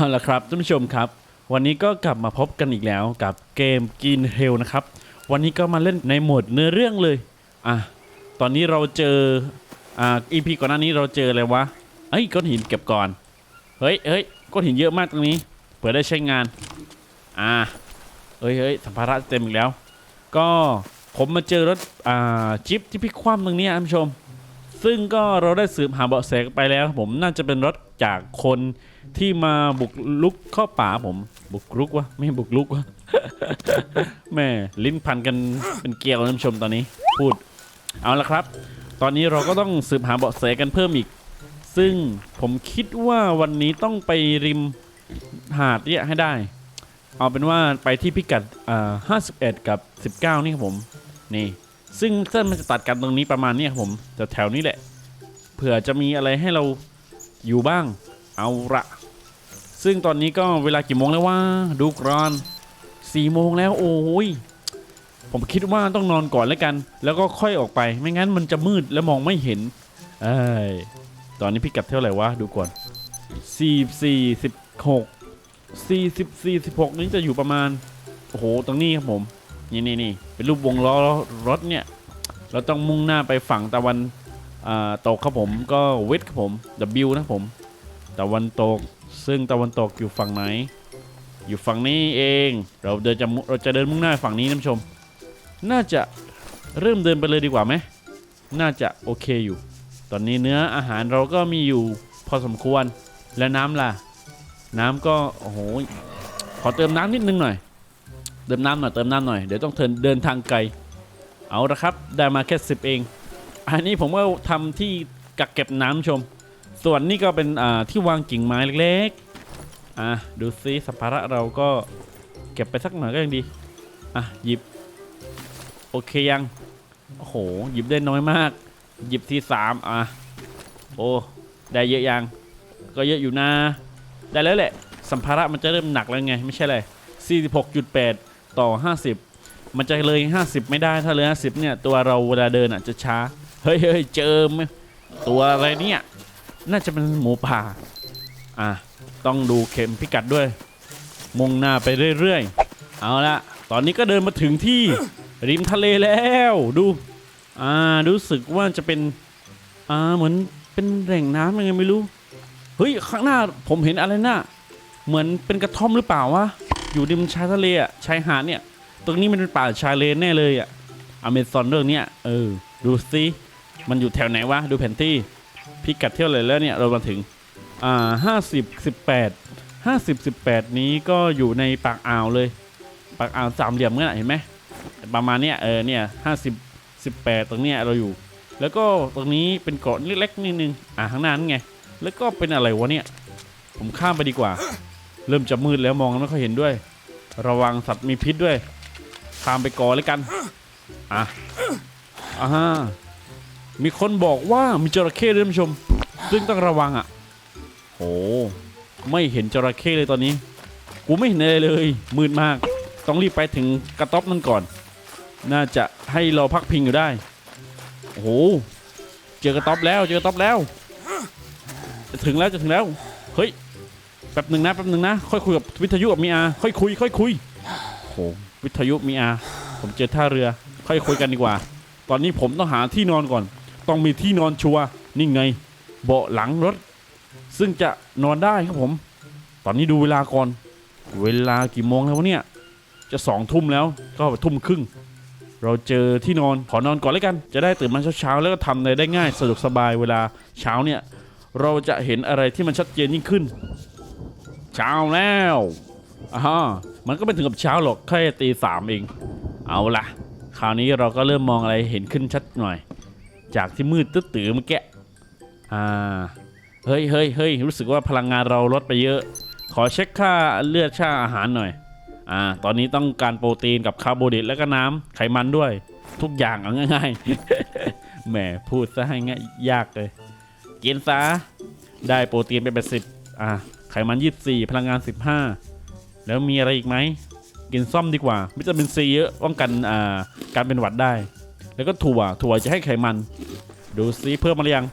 เอาละครับท่านผู้ชมครับ วันนี้ก็กลับมาพบกันอีกแล้วกับเกมกินเฮลนะครับ วันนี้ก็มาเล่นในโหมดเนื้อเรื่องเลยอะตอนนี้เราเจออ่าอีพีก่อนหน้านี้เราเจออะไรวะเอ้ยก้อนหินเก็บก่อนเฮ้ยเฮ้ยก้อนหินเยอะมากตรงนี้เผื่อได้ใช้งานอ่าเฮ้ยเฮ้ยสัมภาระเต็มอีกแล้ว ก็ผมมาเจอรถอ่าจิ๊ปที่พิกคว่ำตรงนี้ท่านผู้ชม ซึ่งก็เราได้สืบหาเบาะแสไปแล้วผมน่าจะเป็นรถจากคน ที่มาบุกลุกเข้าป่าผม บุกรุกวะไม่บุกลุกวะแม่ลิ้นพันกันเป็นเกลียวท่านผู้ชมตอนนี้ พูดเอาละครับ ตอนนี้เราก็ต้องสืบหาเบาะแสกันเพิ่มอีก ซึ่งผมคิดว่าวันนี้ต้องไปริมหาดเนี่ยให้ได้ เอาเป็นว่าไปที่พิกัดอ่า51 กับ 19 นี่ครับผมนี่ ซึ่งเส้นมันจะตัดกันตรงนี้ประมาณนี้ครับผมแต่แถวนี้แหละเผื่อจะมีอะไรให้เราอยู่บ้างเอาละ ซึ่งตอนนี้ก็เวลากี่โมงแล้วว่าดูกรอนสี่โมงแล้วโอ้ยผมคิดว่าต้องนอนก่อนแล้วกัน แล้วก็ค่อยออกไปไม่งั้นมันจะมืดแล้วมองไม่เห็นเอ้ตอนนี้พิกัดเท่าไหร่วะดูก่อนสี่สี่สิบหกสี่สิบสี่สิบหกนี้จะอยู่ประมาณโอ้โหตรงนี้ครับผมนี่นี่นี่เป็นรูปวงล้อรถเนี่ย เราต้องมุ่งหน้าไปฝั่งตะวันตกครับผมก็เวทครับผม W นะผม ตะวันตก ซึ่งตะวันตกอยู่ฝั่งไหน อยู่ฝั่งนี้เอง เราเดินจะมุเราจะเดินมุ่งหน้าฝั่งนี้นะท่านผู้ชม น่าจะเริ่มเดินไปเลยดีกว่าไหม น่าจะโอเคอยู่ ตอนนี้เนื้ออาหารเราก็มีอยู่พอสมควร และน้ำล่ะ น้ำก็โอ้โห ขอเติมน้ำนิดนึงหน่อย เติมน้ำหน่อยเติมน้ำหน่อย เดี๋ยวต้องเทินเดินทางไกล เอาละครับ ได้มาแค่สิบเอง อันนี้ผมก็ทำที่กักเก็บน้ำชม ส่วนนี้ก็เป็นอ่าที่วางกิ่งไม้เล็กๆ อะดูซิสัมภาระเราก็เก็บไปสักหน่อยก็ยังดี อะหยิบ โอเคยัง โอ้โห หยิบได้น้อยมาก หยิบที่สามอะ โอ้ ได้เยอะยัง ก็เยอะอยู่นะ ได้แล้วแหละ สัมภาระมันจะเริ่มหนักแล้วไง ไม่ใช่เลย46.8 ต่อ 50 มันจะเลย 50 ไม่ได้ ถ้าเลย 50 เนี่ย ตัวเราเวลาเดินอะจะช้า เฮ้ยเฮ้ยเจอไหมตัวอะไรเนี่ย น่าจะเป็นหมูป่า อะ ต้องดูเข็มพิกัดด้วย มุ่งหน้าไปเรื่อยๆ เอาละตอนนี้ก็เดินมาถึงที่ริมทะเลแล้วดู อ่า รู้สึกว่าจะเป็น อ่า เหมือนเป็นแหล่งน้ำยังไงไม่รู้ เฮ้ย ข้างหน้าผมเห็นอะไรน่ะเหมือนเป็นกระท่อมหรือเปล่าวะ อยู่ริมชายทะเลอะ ชายหาดเนี่ย ตรงนี้มันเป็นป่าชายเลนแน่เลยอะ อเมซอนเรื่องเนี้ย เออ ดูสิ มันอยู่แถวไหนวะ ดูแผนที่ พิกัดเที่ยวเลยแล้วเนี่ยเรามาถึงอ่าห้าสิบสิบแปดห้าสิบสิบแปดนี้ก็อยู่ในปากอ่าวเลย ปากอ่าวสามเหลี่ยมเนี่ยเห็นไหมประมาณเนี้ยเออเนี่ยห้าสิบสิบแปดตรงเนี้ยเราอยู่ แล้วก็ตรงนี้เป็นเกาะเล็กๆนิดนึงอ่าข้างหน้านั่นไง แล้วก็เป็นอะไรวะเนี่ย ผมข้ามไปดีกว่า เริ่มจะมืดแล้วมองไม่ค่อยเห็นด้วย ระวังสัตว์มีพิษด้วยข้ามไปก่อนเลยกันอะอ่าฮะ มีคนบอกว่ามีจระเข้ด้วยท่านผู้ชม ซึ่งต้องระวังอะโอ้ไม่เห็นจระเข้เลยตอนนี้ กูไม่เห็นอะไรเลย มืดมาก ต้องรีบไปถึงกระต๊อบนั่นก่อน น่าจะให้เราพักพิงอยู่ได้ โอ้โห เจอกระต๊อบแล้ว เจอกระต๊อบแล้ว จะถึงแล้วจะถึงแล้ว เฮ้ย แป๊บหนึ่งนะแป๊บหนึ่งนะ ค่อยคุยกับวิทยุกับมีอา ค่อยคุย ค่อยคุยโหวิทยุมีอา ผมเจอท่าเรือ ค่อยคุยกันดีกว่า ตอนนี้ผมต้องหาที่นอนก่อน ต้องมีที่นอนชัวร์นี่ไง เบาะหลังรถ ซึ่งจะนอนได้ครับผม ตอนนี้ดูเวลาก่อน เวลากี่โมงแล้ววะเนี่ย จะสองทุ่มแล้วก็ทุ่มครึ่ง เราเจอที่นอนขอนอนก่อนแล้วกัน จะได้ตื่นมาเช้าๆแล้วก็ทำอะไรได้ง่ายสะดวกสบายเวลาเช้าเนี่ย เราจะเห็นอะไรที่มันชัดเจนยิ่งขึ้น เช้าแล้วอ่ามันก็ไม่ถึงกับเช้าหรอกแค่ตีสามเอง เอาละคราวนี้เราก็เริ่มมองอะไรเห็นขึ้นชัดหน่อย จากที่มืดตื้อตื่เมื่อกี้อ่าเฮ้ยเฮ้ยเฮ้ยรู้สึกว่าพลังงานเราลดไปเยอะ ขอเช็คค่าเลือดค่าอาหารหน่อย อ่า ตอนนี้ต้องการโปรตีนกับคาร์โบไฮเดรตแล้วก็น้ำไขมันด้วย ทุกอย่างเอาง่ายๆแหมพูดซะให้ง่ายยากเลย กินซะได้โปรตีนไปเป็นสิบอ่าไขมันยี่สี่พลังงานสิบห้าแล้วมีอะไรอีกไหมกินส้มดีกว่าวิตามินซีเยอะป้องกันอ่าการเป็นหวัดได้ แล้วก็ถั่ว ถั่วจะให้ไขมัน ดูซิเพิ่มมาหรือยัง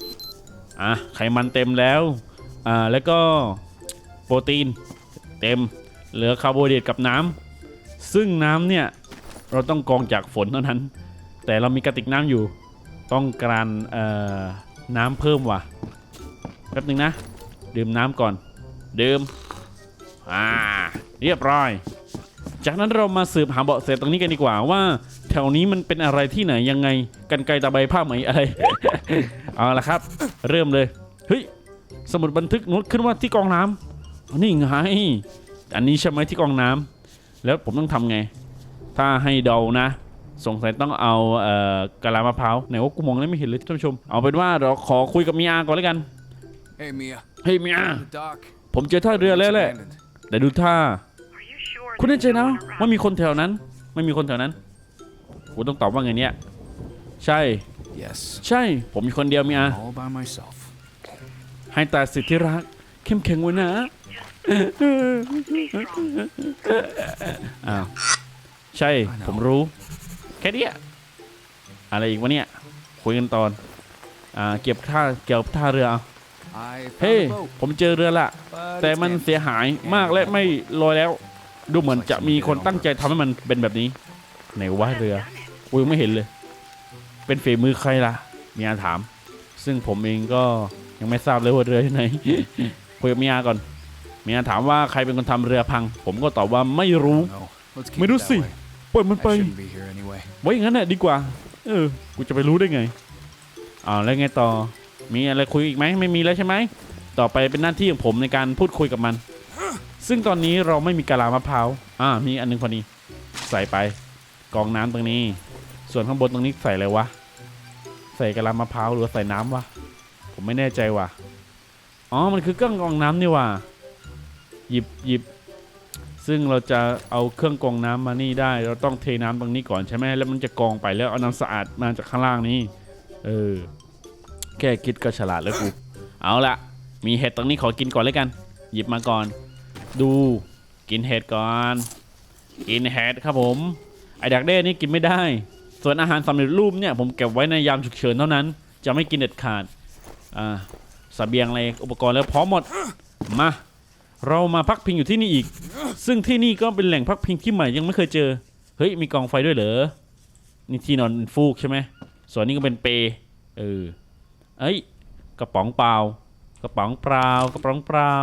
อะ ไขมันเต็มแล้ว อ่า แล้วก็โปรตีนเต็ม เหลือคาร์โบไฮเดรตกับน้ำซึ่งน้ำเนี่ย เราต้องกรองจากฝนเท่านั้น แต่เรามีกระติกน้ำอยู่ ต้องการเอ่อน้ำเพิ่มว่ะ แป๊บหนึ่งนะ ดื่มน้ำก่อน ดื่ม อ่า เรียบร้อย จากนั้นเรามาสืบหาเบาะแสตรงนี้กันดีกว่าว่า ถวนี้มันเป็นอะไรที่ไหนยังไงกันไกลตะใบผ้าไหมอะไร เอาละครับ เริ่มเลย เฮ้ย สมุดบันทึกโน้ตขึ้นว่าที่กรองน้ำอ๋อนี่ไง อันนี้ใช่ไหมที่กรองน้ำแล้วผมต้องทำไง ถ้าให้เดานะสงสัยต้องเอาเอ่อกะลามะพร้าวไหนว่ากูมองแล้วไม่เห็นเลยท่านผู้ชม เอาเป็นว่าเราขอคุยกับเมียก่อนแล้วกัน Hey, Mia. เฮ้ยเมีย The dock. ผมเจอท่าเรือแล้วแหละ Abandoned. แต่ดูท่า Are you sure คุณแน่ใจ there's นะ no one around? ว่ามีคนแถวนั้น ไม่มีคนแถวนั้น กูต้องตอบว่าไงเนี่ย ใช่ Yes. ใช่ ผมมีคนเดียวเมีย All by myself. ให้ตายสิทธิรัก เข้มแข็งไว้นะ Stay strong. อ้าวใช่ ผมรู้ แค่เนี้ยอะไรอีกวะเนี่ย คุยกันตอน อ่า เก็บท่าเกี่ยวกับท่าเรือเอา I เฮ้ย found a boat, ผมเจอเรือละ but แต่ it's มัน damaged. เสียหายมากและไม่ลอยแล้ว ดูเหมือนจะมีคนตั้งใจทำให้มันเป็นแบบนี้ไหนว่าเรือ กูยังไม่เห็นเลย เป็นฝีมือใครล่ะ มีอาถาม ซึ่งผมเองก็ยังไม่ทราบเลยว่าเรือที่ไหนคุยกับเมียก่อนเมียถามว่าใครเป็นคนทำเรือพัง ผมก็ตอบว่าไม่รู้ No. Let's keep ไม่ it รู้ that สิ way. ปล่อยมันไป I shouldn't be here anyway. ไว้อย่างนั้นแหละดีกว่า เออ กูจะไปรู้ได้ไงอ้าวแล้วไงต่อ มีอะไรคุยอีกไหมไม่มีแล้วใช่ไหม ต่อไปเป็นหน้าที่ของผมในการพูดคุยกับมัน ซึ่งตอนนี้เราไม่มีกะลามะพร้าว อ่า มีอันหนึงพอดีใส่ไปกรองน้ำตรงนี้ ส่วนข้างบนตรงนี้ใส่อะไรวะ ใส่กะลามะพร้าวหรือใส่น้ำวะ ผมไม่แน่ใจว่ะ อ๋อ มันคือเครื่องกรองน้ำนี่ว่ะ หยิบหยิบ ซึ่งเราจะเอาเครื่องกรองน้ำมานี่ได้ เราต้องเทน้ำตรงนี้ก่อนใช่ไหม แล้วมันจะกรองไปแล้วเอาน้ำสะอาดมาจากข้างล่างนี้ เออ แค่คิดก็ฉลาดแล้วกู เอาละมีเห็ดตรงนี้ขอกินก่อนเลยกัน หยิบมาก่อน ดูกินเห็ดก่อน กินเห็ดครับผม ไอ้ดักเด้นี่กินไม่ได้ ส่วนอาหารสำเร็จรูปเนี่ยผมเก็บไว้ในยามฉุกเฉินเท่านั้น จะไม่กินเด็ดขาด อ่าสเบียงอะไรอุปกรณ์แล้วพร้อมหมด มา เรามาพักพิงอยู่ที่นี่อีก ซึ่งที่นี่ก็เป็นแหล่งพักพิงที่ใหม่ยังไม่เคยเจอ เฮ้ยมีกองไฟด้วยเหรอ นี่ที่นอนฟูกใช่ไหม ส่วนนี้ก็เป็นเป เออ เอ้ย กระป๋องเปล่า กระป๋องเปล่า กระป๋องเปล่า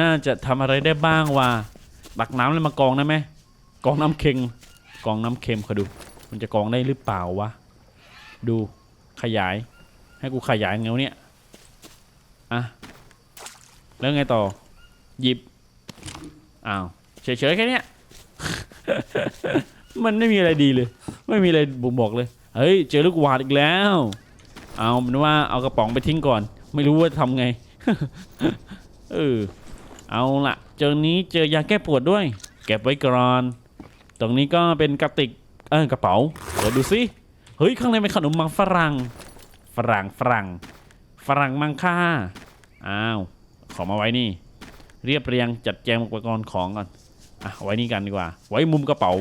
น่าจะทำอะไรได้บ้างวะตักน้ำแล้วมากองได้ไหมกองน้ำเค็งกองน้ำเค็มขอดู มันจะกองได้หรือเปล่าวะ ดูขยาย ให้กูขยายไงวะเนี่ยอะแล้วไงต่อ หยิบ อ้าว เฉยๆแค่เนี้ย มันไม่มีอะไรดีเลย ไม่มีอะไรบ่งบอกเลย เฮ้ย เจอลูกวาดอีกแล้ว เอาเป็นว่าเอากระป๋องไปทิ้งก่อน ไม่รู้ว่าทำไง เออ เอาละเจอนี้เจอยาแก้ปวดด้วย เก็บไว้ก่อน ตรงนี้ก็เป็นกระติก เออกระเป๋าเดี๋ยวดูสิเฮ้ยข้างในเป็นขนมมังฝรั่ง ฝรั่งฝรั่ง ฝรั่งมังค่าอ้าวขอมาไว้นี่ เรียบเรียงจัดแจงอุปกรณ์ของก่อนอะไว้นี่กันดีกว่า ไว้มุมกระเป๋า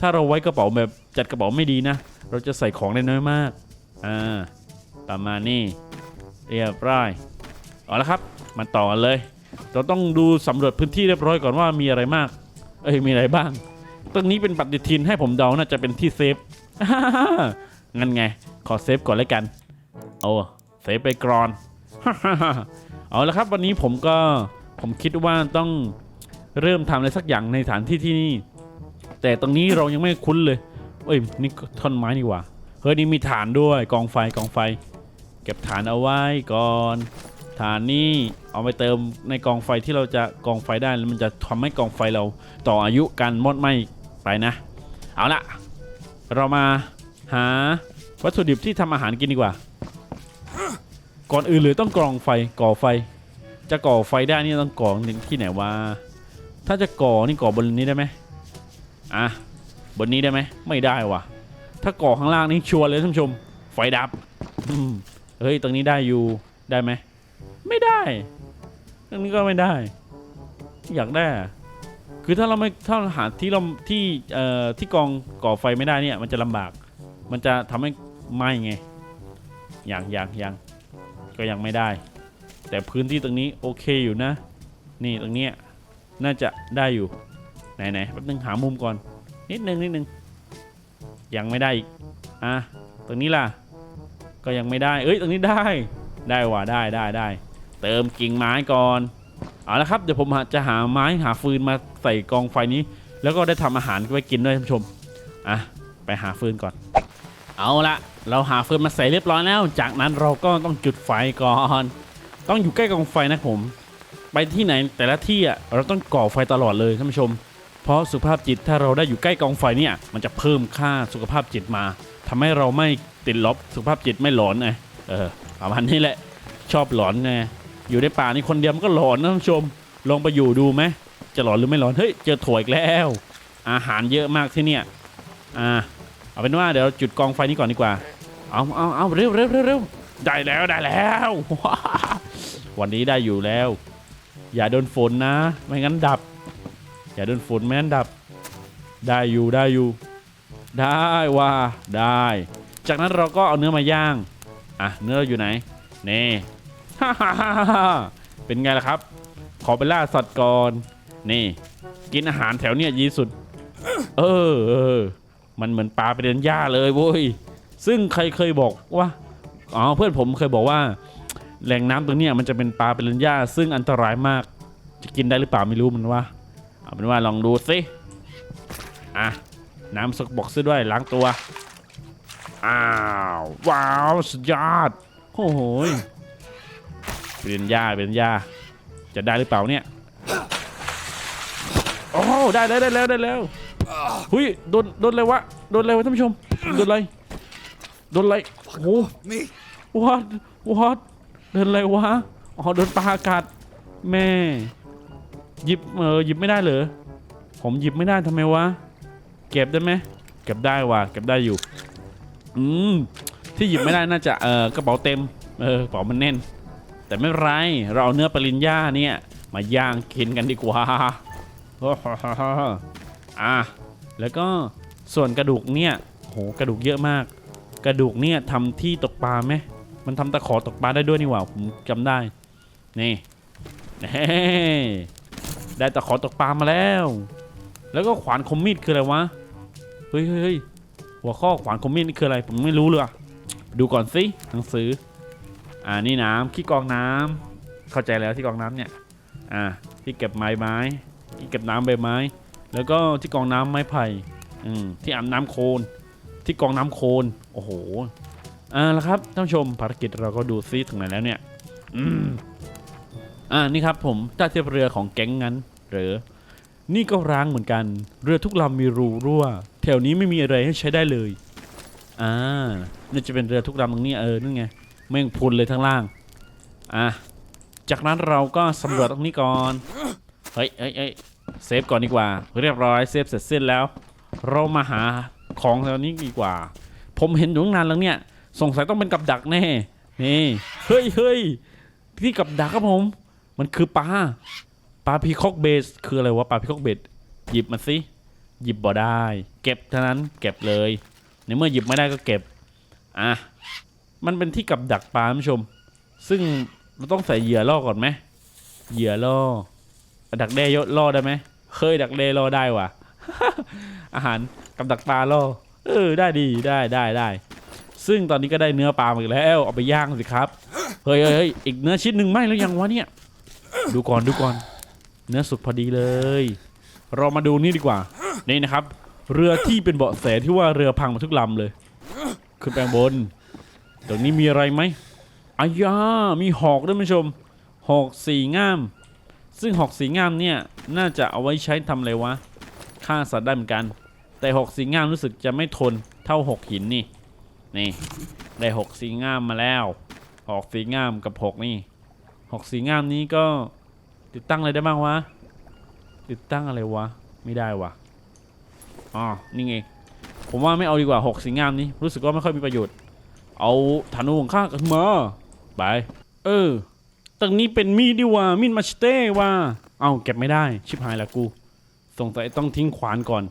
ถ้าเราไว้กระเป๋าแบบจัดกระเป๋าไม่ดีนะ เราจะใส่ของได้น้อยมากอ่าประมาณนี้เรียบร้อยเอาละครับมาต่อกันเลย เราต้องดูสำรวจพื้นที่เรียบร้อยก่อนว่ามีอะไรมาก เอ้ยมีอะไรบ้าง ตรงนี้เป็นปฏิทินให้ผมเดาน่าจะเป็นที่เซฟงั้นไง ขอเซฟก่อนเลยกันเอาเซฟไปกรอน เอาละครับวันนี้ผมก็ผมคิดว่าต้องเริ่มทำอะไรสักอย่างในสถานที่ที่นี่ แต่ตรงนี้เรายังไม่คุ้นเลย เอ้ยนี่ท่อนไม้นี่ว่าเฮ้ยนี่มีฐานด้วยกองไฟกองไฟ เก็บฐานเอาไว้ก่อนฐานนี่เอาไปเติมในกองไฟที่เราจะกองไฟได้แล้วมันจะทำให้กองไฟเราต่ออายุการมอดไหม้ ไปนะ เอาละเรามาหาวัตถุดิบที่ทำอาหารกินดีกว่า ก่อนอื่นเลยต้องกรองไฟก่อไฟ จะก่อไฟได้นี่ต้องก่อที่ไหนวะถ้าจะก่อนี่ก่อบนนี้ได้ไหมอะบนนี้ได้ไหมไม่ได้ว่ะถ้าก่อข้างล่างนี่ชัวร์เลยท่านผู้ชม ไฟดับเฮ้ยตรงนี้ได้อยู่ได้ไหมไม่ได้ตรงนี้ก็ไม่ได้ อยากได้ คือถ้าเราไม่ถ้าเราหาที่เราที่เอ่อที่กองก่อไฟไม่ได้เนี่ย มันจะลำบาก มันจะทำให้ไหม้ไงอย่างอย่างอย่างก็ยังไม่ได้ แต่พื้นที่ตรงนี้โอเคอยู่นะ นี่ตรงเนี้ยน่าจะได้อยู่ไหนไหนแป๊บนึงหามุมก่อน นิดนึงนิดนึงยังไม่ได้อีกอะตรงนี้ล่ะ ก็ยังไม่ได้ เอ้ยตรงนี้ได้ ได้ว่ะได้ได้ได้เติมกิ่งไม้ก่อน เอาละครับเดี๋ยวผมจะหาไม้หาฟืนมาใส่กองไฟนี้ แล้วก็ได้ทำอาหารไว้กินด้วยท่านผู้ชมอะไปหาฟืนก่อน เอาละเราหาฟืนมาใส่เรียบร้อยแล้ว จากนั้นเราก็ต้องจุดไฟก่อน ต้องอยู่ใกล้กองไฟนะผม ไปที่ไหนแต่ละที่อะเราต้องก่อไฟตลอดเลยท่านผู้ชม เพราะสุขภาพจิตถ้าเราได้อยู่ใกล้กองไฟเนี่ยมันจะเพิ่มค่าสุขภาพจิตมาทำให้เราไม่ติดลบสุขภาพจิตไม่หลอนไงเออประมาณนี้แหละชอบหลอนไง อยู่ในป่านี่คนเดียวมันก็หลอนนะท่านผู้ชม ลองไปอยู่ดูไหมจะหลอนหรือไม่หลอน เฮ้ย เจอถั่วอีกแล้ว อาหารเยอะมากที่เนี่ย อ่า เอาเป็นว่าเดี๋ยวจุดกองไฟนี้ก่อนดีกว่า เอาเอาเอาเร็วเร็วเร็วเร็วได้แล้วได้แล้ว วันนี้ได้อยู่แล้ว อย่าโดนฝนนะ ไม่งั้นดับ อย่าโดนฝนไม่งั้นดับ ได้อยู่ได้อยู่ ได้ว่าได้ จากนั้นเราก็เอาเนื้อมาย่าง อะ เนื้ออยู่ไหน นี่ เป็นไงล่ะครับ ขอไปล่าสัตว์ก่อน นี่ กินอาหารแถวเนี้ยดีสุด เออเออ มันเหมือนปลาไปเดินหญ้าเลยเว้ย ซึ่งใครเคยบอกว่า อ๋อเพื่อนผมเคยบอกว่า แหล่งน้ำตรงเนี้ยมันจะเป็นปลาเป็นเดินหญ้า ซึ่งอันตรายมาก จะกินได้หรือเปล่าไม่รู้มันว่า เอาเป็นว่าลองดูสิ อะ น้ำสกปรกซะด้วยล้างตัว อ้าว ว้าว สุดยอด โอ้โหย เป็นหญ้าเป็นหญ้าจะได้หรือเปล่าเนี่ยโอ้ได้แล้วได้แล้วได้แล้วหุยโดนโดนอะไรวะโดนอะไรวะท่านผู้ชมโดนอะไรโดนอะไรโอ้โหวัดวัดเดินอะไรวะอ๋อเดินปลาอากาศแม่หยิบเออหยิบไม่ได้เหรอผมหยิบไม่ได้ทำไมวะเก็บได้ไหมเก็บได้ว่ะเก็บได้อยู่อืมที่หยิบไม่ได้น่าจะเออกระเป๋าเต็มเออกระเป๋ามันแน่น แต่ไม่ไร เราเอาเนื้อปลาลินยาเนี่ย มาย่างกินกันดีกว่าอะแล้วก็ส่วนกระดูกเนี่ยโหกระดูกเยอะมาก กระดูกเนี่ยทำที่ตกปลาไหมมันทำตะขอตกปลาได้ด้วยนี่หว่าผมจำได้ นี่ได้ตะขอตกปลามาแล้ว แล้วก็ขวานคมมีดคืออะไรวะ เฮ้ยเฮ้ยหัวข้อขวานคมมีดนี่คืออะไร ผมไม่รู้เลยดูก่อนสิหนังสือ อ่านี่น้ำขี้กองน้ำเข้าใจแล้วที่กองน้ำเนี่ยอ่าที่เก็บไม้ไม้ที่เก็บน้ำใบไม้ แล้วก็ที่กองน้ำไม้ไผ่อืมที่อาบน้ำโคลนที่กองน้ำโคลนโอ้โหอ่าแล้วครับท่านผู้ชมภารกิจเราก็ดูซิถึงไหนแล้วเนี่ยอืมอ่านี่ครับผมท่าเทียบเรือของแก๊งงั้นหรือนี่ก็ร้างเหมือนกัน เรือทุกลำมีรูรั่ว แถวนี้ไม่มีอะไรให้ใช้ได้เลย อ่าน่าจะเป็นเรือทุกลำตรงนี้เออนั่นไง แม่งพุนเลยทั้งล่าง อะ จากนั้นเราก็สำรวจตรงนี้ก่อน เฮ้ยเฮ้ยเฮ้ยเซฟก่อนดีกว่า เรียบร้อยเซฟเสร็จสิ้นแล้ว เรามาหาของแถวนี้ดีกว่า ผมเห็นอยู่ตั้งนานแล้วเนี่ย สงสัยต้องเป็นกับดักแน่ นี่ เฮ้ยเฮ้ยที่กับดักครับผม มันคือปลา ปลาพีคอกเบส คืออะไรวะปลาพีคอกเบส หยิบมาสิ หยิบบ่ได้ เก็บเท่านั้น เก็บเลย ในเมื่อหยิบไม่ได้ก็เก็บ อะ มันเป็นที่กับดักปลาท่านผู้ชม ซึ่งเราต้องใส่เหยื่อล่อก่อนไหมเหยื่อล่อ ดักแด้ยล่อได้ไหมเคยดักแด้ล่อได้ว่ะ อาหารกับดักปลาล่อ เออได้ดีได้ได้ได้ ซึ่งตอนนี้ก็ได้เนื้อปลามาอีกแล้ว เอาไปย่างสิครับ เฮ้ยเฮ้ยอีกเนื้อชิ้นหนึ่งไหมแล้วยังวะเนี่ย ดูก่อนดูก่อน เนื้อสุกพอดีเลย เรามาดูนี่ดีกว่า นี่นะครับ เรือที่เป็นเบาะแสที่ว่าเรือพังมาทุกลำเลย ขึ้นไปบน ตรงนี้มีอะไรไหมอายามีหอกด้วยท่านผู้ชม หอกสีง่าม ซึ่งหอกสีง่ามเนี่ย น่าจะเอาไว้ใช้ทำอะไรวะ ฆ่าสัตว์ได้เหมือนกัน แต่หอกสีง่ามรู้สึกจะไม่ทนเท่าหอกหินนี่ นี่ ได้หอกสีง่ามมาแล้ว หอกสีง่ามกับหกนี่ หอกสีง่ามนี้ก็ติดตั้งอะไรได้บ้างวะ ติดตั้งอะไรวะ ไม่ได้วะอ๋อ นี่ไง ผมว่าไม่เอาดีกว่าหอกสีง่ามนี้ รู้สึกว่าไม่ค่อยมีประโยชน์ เอาธนูของข้ากันมาไป เออตรงนี้เป็นมีดดีว่ามีดมาชเต้ว่า เอาเก็บไม่ได้ชิบหายแล้วกูสงสัยต้องทิ้งขวานก่อน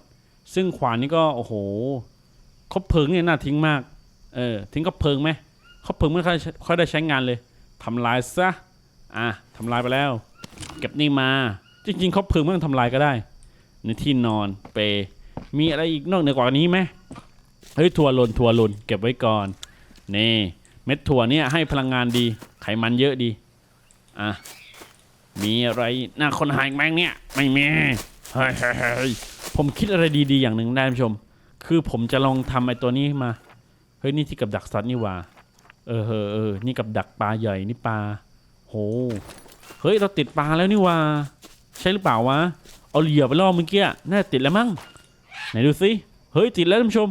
ซึ่งขวานนี่ก็โอ้โหคบเพลิงเนี่ยน่าทิ้งมาก เออทิ้งคบเพลิงไหมคบเพลิงไม่ค่อยค่อยได้ใช้งานเลยทำลายซะอะทำลายไปแล้ว เก็บนี่มา จริงๆเขาเพลิงไม่ต้องทำลายก็ได้ ในที่นอนเปมีอะไรอีกนอกเหนือกว่านี้ไหมเฮ้ยถั่วลนถั่วลนเก็บไว้ก่อน นี่เม็ดถั่วเนี่ยให้พลังงานดี ไขมันเยอะดี อะ มีอะไรน่าคนหายอีกไหมเนี่ย ไม่มีเฮ้ยเฮ้ยเฮ้ยผมคิดอะไรดีๆอย่างหนึ่งได้ท่านผู้ชม คือผมจะลองทำไอ้ตัวนี้มา เฮ้ยนี่ที่กับดักสัตว์นี่ว่า เออเออเออนี่กับดักปลาใหญ่นี่ปลา โห เฮ้ยเราติดปลาแล้วนี่ว่า ใช่หรือเปล่าวะ เอาเหยื่อไปล่อเมื่อกี้ น่าติดแล้วมั้ง ไหนดูสิ เฮ้ยติดแล้วท่านผู้ชม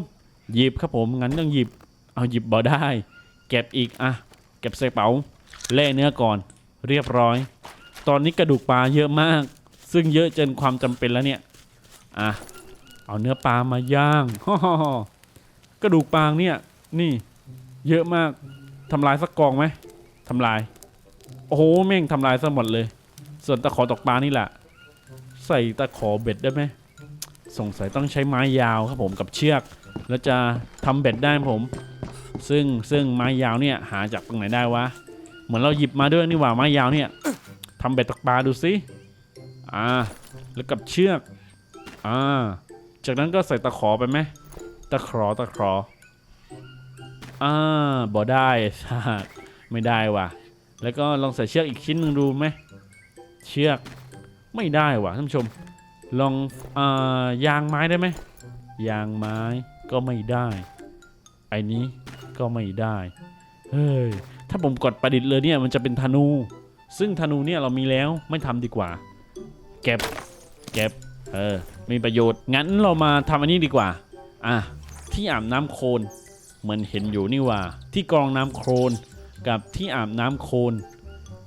หยิบครับผม งั้นต้องหยิบ เอาหยิบบ่ได้ เก็บอีกอะเก็บใส่กระเป๋าแล่เนื้อก่อน เรียบร้อย ตอนนี้กระดูกปลาเยอะมาก ซึ่งเยอะจนความจำเป็นแล้วเนี่ยอะเอาเนื้อปลามาย่างกระดูกปลาเนี่ย นี่ เยอะมากทำลายสักกองไหมทำลาย โอ้โหแม่งทำลายซะหมดเลย ส่วนตะขอตกปลานี่แหละใส่ตะขอเบ็ดได้ไหมสงสัยต้องใช้ไม้ยาวครับผมกับเชือก แล้วจะทำเบ็ดได้ผม ซึ่งซึ่งไม้ยาวเนี่ยหาจากตรงไหนได้วะ เหมือนเราหยิบมาด้วยนี่หว่าไม้ยาวเนี่ยทำเบ็ดตกปลาดูสิอ่าแล้วกับเชือกอ่าจากนั้นก็ใส่ตะขอไปไหมตะขอตะขออ่าบ่ได้ชาติไม่ได้ว่ะ แล้วก็ลองใส่เชือกอีกชิ้นหนึ่งดูไหมเชือกไม่ได้ว่ะท่านผู้ชม ลองอ่ายางไม้ได้ไหมยางไม้ก็ไม่ได้ไอ้นี้ ก็ไม่ได้เฮ้ยถ้าผมกดประดิษฐ์เลยเนี่ยมันจะเป็นธนู ซึ่งธนูเนี่ยเรามีแล้วไม่ทำดีกว่า เก็บ เก็บ เออ มีประโยชน์ งั้นเรามาทำอันนี้ดีกว่า อะ ที่อาบน้ำโคลนเหมือนเห็นอยู่นี่ว่า ที่กรองน้ำโคลนกับที่อาบน้ำโคลน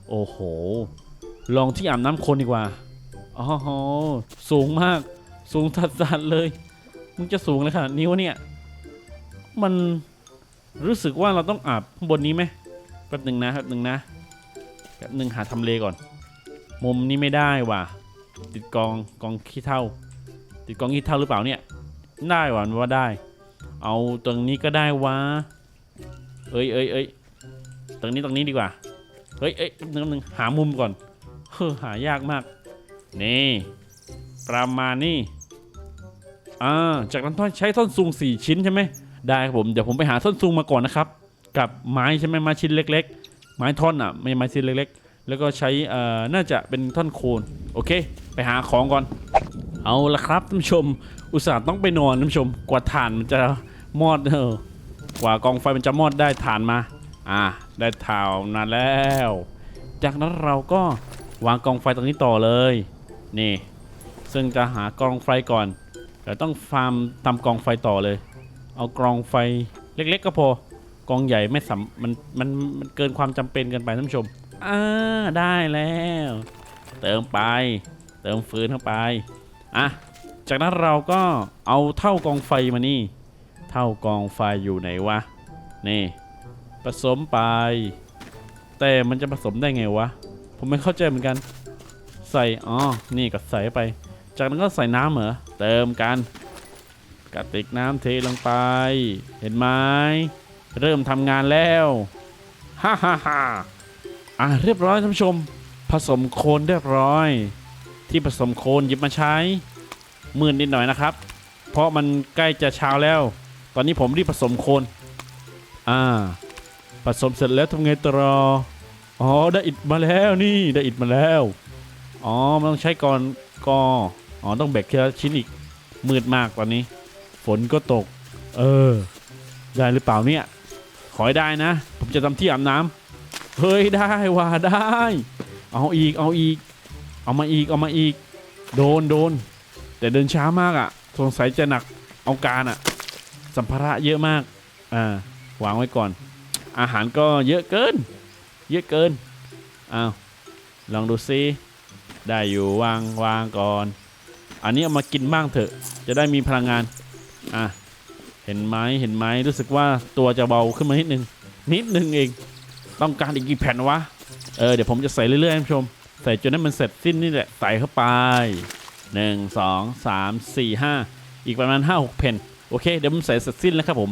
โอ้โห ลองที่อาบน้ำโคลนดีกว่า อ๋อโหสูงมาก สูงสัดๆเลย มึงจะสูงเลยขนาดนี้วะเนี่ย มัน รู้สึกว่าเราต้องอาบข้างบนนี้ไหมแป๊บหนึ่งนะแป๊บหนึ่งนะแป๊บหนึ่งหาทำเลก่อน มุมนี้ไม่ได้ว่ะ ติดกองกองขี้เท่า ติดกองขี้เท่าหรือเปล่าเนี่ย ได้ว่ะว่าได้ เอาตรงนี้ก็ได้วะเอ้ยเอ้ยเอ้ยตรงนี้ตรงนี้ดีกว่า เฮ้ยเอ้ยแป๊บหนึงแป๊บนึงหามุมก่อนเฮ้อหายากมาก นี่ ประมาณนี้อ่าจากนั้นท่อนใช้ท่อนซุงสี่ชิ้นใช่ไหม ได้ครับผมเดี๋ยวผมไปหาท่อนซุงมาก่อนนะครับ กับไม้ใช่ไหมไม้ชิ้นเล็ก ๆ ไม้ท่อนอะไม่ไม้ชิ้นเล็ก ๆ แล้วก็ใช้เอ่อน่าจะเป็นท่อนโคนโอเค ไปหาของก่อน เอาละครับท่านผู้ชม อุตส่าห์ต้องไปนอนท่านผู้ชม กว่าถ่านมันจะมอดเออกว่ากองไฟมันจะมอดได้ถ่านมา อ่า ได้ถ่านมาแล้ว จากนั้นเราก็วางกองไฟตรงนี้ต่อเลย นี่ ซึ่งจะหากองไฟก่อนเดี๋ยวต้องฟาร์มทำกองไฟต่อเลย เอากองไฟเล็ก ๆ ก็พอกองใหญ่ไม่สำมันมันมันเกินความจำเป็นเกินไปท่านผู้ชมอ่าได้แล้ว เติมไป เติมฟืนเข้าไปอะจากนั้นเราก็เอาเท่ากองไฟมานี่ เท่ากองไฟอยู่ไหนวะนี่ผสมไป แต่มันจะผสมได้ไงวะ ผมไม่เข้าใจเหมือนกัน ใส่อ๋อนี่ก็ใส่ไป จากนั้นก็ใส่น้ำเหรอเติมกัน กระติกน้ำเทลงไป เห็นไหมเริ่มทำงานแล้วฮ่าฮ่าฮ่าอะเรียบร้อยท่านผู้ชม ผสมโคลนเรียบร้อย ที่ผสมโคลนหยิบมาใช้มืดนิดหน่อยนะครับ เพราะมันใกล้จะเช้าแล้ว ตอนนี้ผมรีบผสมโคลนอ่าผสมเสร็จแล้วทำไงต่ออ๋อได้อิดมาแล้วนี่ได้อิดมาแล้วอ๋อมันต้องใช้ก่อนกออ๋อต้องแบกทีละชิ้นอีกมืดมากตอนนี้ ฝนก็ตก เออ ได้หรือเปล่าเนี่ย ขอให้ได้นะ ผมจะทำที่อาบน้ำเฮ้ยได้ว่าได้ เอาอีกเอาอีก เอามาอีกเอามาอีก โดนโดน แต่เดินช้ามากอะ่ะสงสัยจะหนักเอาการอะ่ะ สัมภาระเยอะมาก อ่าวางไว้ก่อน อาหารก็เยอะเกิน เยอะเกินอ้าวลองดูซิได้อยู่วางวางก่อน อันนี้เอามากินบ้างเถอะ จะได้มีพลังงาน อะเห็นไหมเห็นไหมรู้สึกว่าตัวจะเบาขึ้นมานิดนึง นิดนึงเอง ต้องการอีกกี่แผ่นวะ เออเดี๋ยวผมจะใส่เรื่อยๆท่านผู้ชม ใส่จนให้มันเสร็จสิ้นนี่แหละ ใส่เข้าไปหนึ่งสองสามสี่ห้าอีกประมาณห้าหกแผ่นโอเค เดี๋ยวผมใส่เสร็จสิ้นแล้วครับผม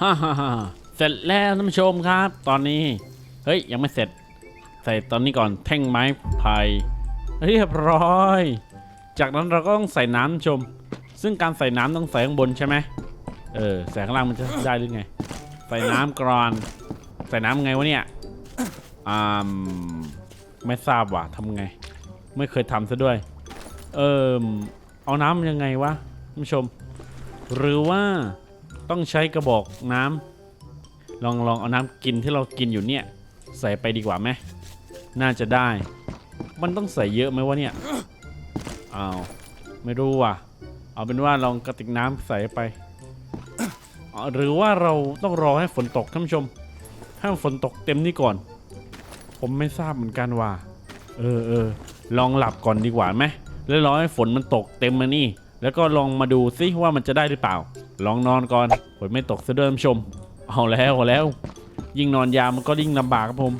ฮ่าฮ่าฮ่าเสร็จแล้วท่านผู้ชมครับ ตอนนี้ เฮ้ย ยังไม่เสร็จ ใส่ตอนนี้ก่อนแท่งไม้ไผ่เเรียบร้อย จากนั้นเราก็ต้องใส่น้ำชม ซึ่งการใส่น้ำต้องใส่ข้างบนใช่ไหมเออใส่ข้างล่างมันจะได้หรือไง ใส่น้ำก่อน ใส่น้ำไงวะเนี่ยอ่าไม่ทราบว่ะทำไง ไม่เคยทำซะด้วย เออเอาน้ำยังไงวะท่านผู้ชม หรือว่าต้องใช้กระบอกน้ำลองลองเอาน้ำกินที่เรากินอยู่เนี่ย ใส่ไปดีกว่าไหมน่าจะได้ มันต้องใส่เยอะไหมวะเนี่ยอ้าวไม่รู้ว่ะ เอาเป็นว่าลองกระติกน้ำใส่ไป หรือว่าเราต้องรอให้ฝนตกท่านผู้ชม ให้ฝนตกเต็มนี่ก่อน ผมไม่ทราบเหมือนกันว่า เออเออลองหลับก่อนดีกว่าไหมแล้วรอให้ฝนมันตกเต็มมานี่ แล้วก็ลองมาดูซิว่ามันจะได้หรือเปล่า ลองนอนก่อนฝนไม่ตกซะด้วยท่านผู้ชม เอาแล้วเอาแล้ว ยิ่งนอนยาวมันก็ยิ่งลำบากครับผม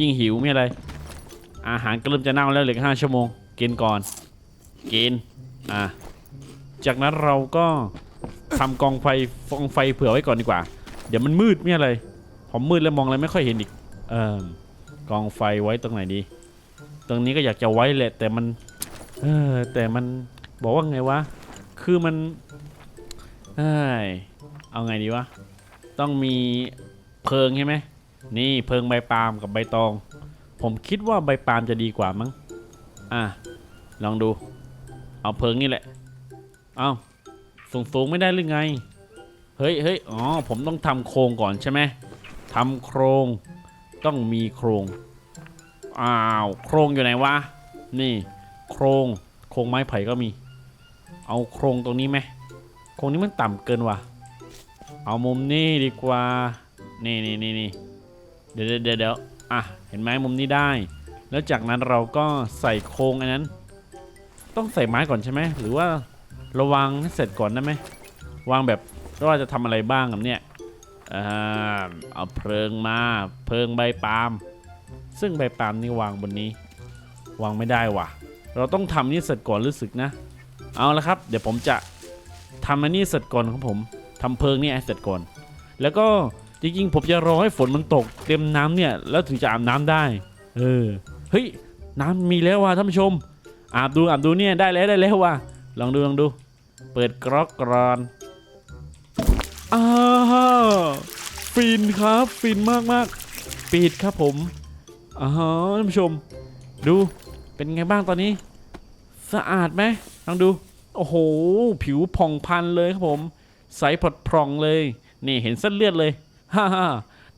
ยิ่งหิวไม่อะไร อาหารก็เริ่มจะเน่าแล้วเหลือห้าชั่วโมง กินก่อน กิน อะ จากนั้นเราก็ทำกองไฟกองไฟเผื่อไว้ก่อนดีกว่า เดี๋ยวมันมืดไม่อะไรผมมืดแล้วมองอะไรไม่ค่อยเห็นอีกเออกองไฟไว้ตรงไหนดี ตรงนี้ก็อยากจะไว้แหละ แต่มัน เออแต่มันบอกว่าไงวะ คือมันเอ้ยเอาไงดีวะ ต้องมีเพิงใช่ไหมนี่เพิงใบปาล์มกับใบตอง ผมคิดว่าใบปาล์มจะดีกว่ามั้ง อะ ลองดู เอาเพิงนี่แหละ เอาสูงสูงๆไม่ได้หรือไง เฮ้ยเฮ้ยอ๋อ ผมต้องทำโครงก่อนใช่ไหมทำโครง ต้องมีโครง อ้าว โครงอยู่ไหนวะ นี่ โครง โครงไม้ไผ่ก็มี เอาโครงตรงนี้ไหม โครงนี้มันต่ำเกินว่ะ เอามุมนี้ดีกว่า นี่นี่นี่นี่เดี๋ยวเดี๋ยวเดี๋ยวเดี๋ยวอะ เห็นไหมมุมนี้ได้ แล้วจากนั้นเราก็ใส่โครงอันนั้น ต้องใส่ไม้ก่อนใช่ไหม หรือว่า ระวังให้เสร็จก่อนได้ไหมวางแบบว่าจะทำอะไรบ้างกับเนี่ยอเอาเพลิงมาเพลิงใบปาล์มซึ่งใบปาล์มนี่วางบนนี้ วางไม่ได้ว่ะ เราต้องทำนี่เสร็จก่อนรู้สึกนะ เอาละครับ เดี๋ยวผมจะทำอันนี้เสร็จก่อนครับผมทำเพลิงนี่เสร็จก่อน แล้วก็จริงๆผมจะรอให้ฝนมันตกเต็มน้ำเนี่ยแล้วถึงจะอาบน้ำได้ เออเฮ้ยน้ำมีแล้วว่ะท่านผู้ชมอาบดูอาบดูเนี่ยได้แล้วได้แล้วว่ะ ลองดูลองดู เปิดกรอกกรอนอ้าวฟินครับฟินมากมากๆปิดครับผมอ่าฮะท่านผู้ชม ดูเป็นไงบ้างตอนนี้ สะอาดไหมลองดู โอ้โห ผิวผ่องพรันเลยครับผม ใสผดพร่องเลย นี่เห็นเส้นเลือดเลยฮ่าฮ่า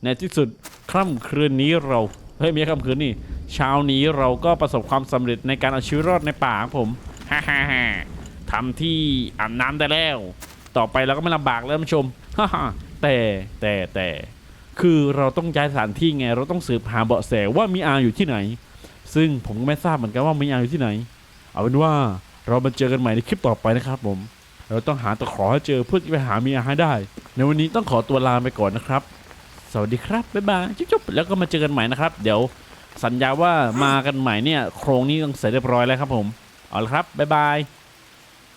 ในที่สุดค่ำคืนนี้เราเฮ้ยไม่ใช่ค่ำคืนนี่เช้านี้เราก็ประสบความสำเร็จในการเอาชีวิตรอดในป่าครับผมฮ่าฮ่าฮ่า ทำที่อาบน้ำได้แล้ว ต่อไปเราก็ไม่ลำบากแล้วท่านผู้ชมฮ่าแต่แต่แต่คือเราต้องย้ายสถานที่ไง เราต้องสืบหาเบาะแสว่ามีอาอยู่ที่ไหน ซึ่งผมก็ไม่ทราบเหมือนกันว่ามีอาอยู่ที่ไหน เอาเป็นว่าเรามาเจอกันใหม่ในคลิปต่อไปนะครับผม เราต้องหาตะขอให้เจอเพื่อไปหามียให้ได้ ในวันนี้ต้องขอตัวลาไปก่อนนะครับ สวัสดีครับ บ๊ายบายจุ๊บๆแล้วก็มาเจอกันใหม่นะครับ เดี๋ยวสัญญาว่ามากันใหม่เนี่ย โครงนี้ต้องเสร็จเรียบร้อยแล้วครับผม เอาละครับ บ๊ายบาย